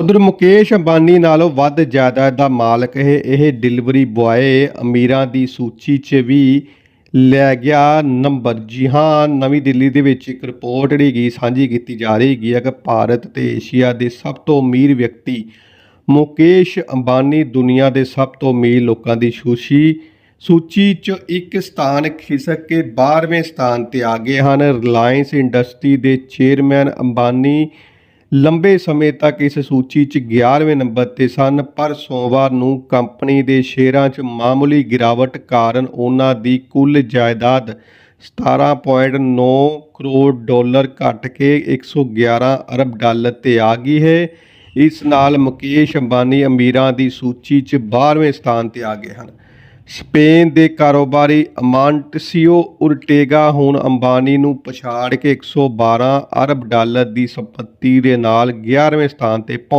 ਉਧਰ ਮੁਕੇਸ਼ ਅੰਬਾਨੀ ਨਾਲੋਂ ਵੱਧ ਜਾਇਦਾਦ ਦਾ ਮਾਲਕ ਇਹ ਇਹ ਡਿਲੀਵਰੀ ਬੁਆਏ ਅਮੀਰਾਂ ਦੀ ਸੂਚੀ 'ਚ ਵੀ ਲੈ ਗਿਆ ਨੰਬਰ। ਜੀ ਹਾਂ, ਨਵੀਂ ਦਿੱਲੀ ਦੇ ਵਿੱਚ ਇੱਕ ਰਿਪੋਰਟ ਜਿਹੜੀ ਗਈ ਸਾਂਝੀ ਕੀਤੀ ਜਾ ਰਹੀ ਹੈਗੀ ਹੈ ਕਿ ਭਾਰਤ ਤੇ ਏਸ਼ੀਆ ਦੇ ਸਭ ਤੋਂ ਅਮੀਰ ਵਿਅਕਤੀ ਮੁਕੇਸ਼ ਅੰਬਾਨੀ ਦੁਨੀਆ ਦੇ ਸਭ ਤੋਂ ਅਮੀਰ ਲੋਕਾਂ ਦੀ ਸੂਚੀ ਸੂਚੀ 'ਚ ਇੱਕ ਸਥਾਨ ਖਿਸਕ ਕੇ 12ਵੇਂ ਸਥਾਨ ਤੇ ਆ ਗਏ ਹਨ। ਰਿਲਾਇੰਸ ਇੰਡਸਟਰੀ ਦੇ ਚੇਅਰਮੈਨ ਅੰਬਾਨੀ ਲੰਬੇ ਸਮੇਂ ਤੱਕ ਇਸ ਸੂਚੀ 'ਚ 11ਵੇਂ ਨੰਬਰ ਤੇ ਸਨ, ਪਰ ਸੋਮਵਾਰ ਨੂੰ ਕੰਪਨੀ ਦੇ ਸ਼ੇਅਰਾਂ 'ਚ ਮਾਮੂਲੀ ਗਿਰਾਵਟ ਕਾਰਨ ਉਹਨਾਂ ਦੀ ਕੁੱਲ ਜਾਇਦਾਦ 17.9 ਕਰੋੜ ਡਾਲਰ ਘਟ ਕੇ 111 ਅਰਬ ਡਾਲਰ ਤੇ ਆ ਗਈ ਹੈ। ਇਸ ਨਾਲ ਮੁਕੇਸ਼ ਅੰਬਾਨੀ ਅਮੀਰਾਂ ਦੀ ਸੂਚੀ 'ਚ 12ਵੇਂ ਸਥਾਨ ਤੇ ਆ ਗਏ ਹਨ। ਸਪੇਨ ਦੇ ਕਾਰੋਬਾਰੀ ਅਮਾਂਟਸੀਓ ਉਰਟੇਗਾ ਹੁਣ ਅੰਬਾਨੀ ਨੂੰ ਪਛਾੜ ਕੇ 112 ਅਰਬ ਡਾਲਰ ਦੀ ਸੰਪਤੀ ਦੇ ਨਾਲ 11ਵੇਂ ਸਥਾਨ ਤੇ ਪਹੁੰਚ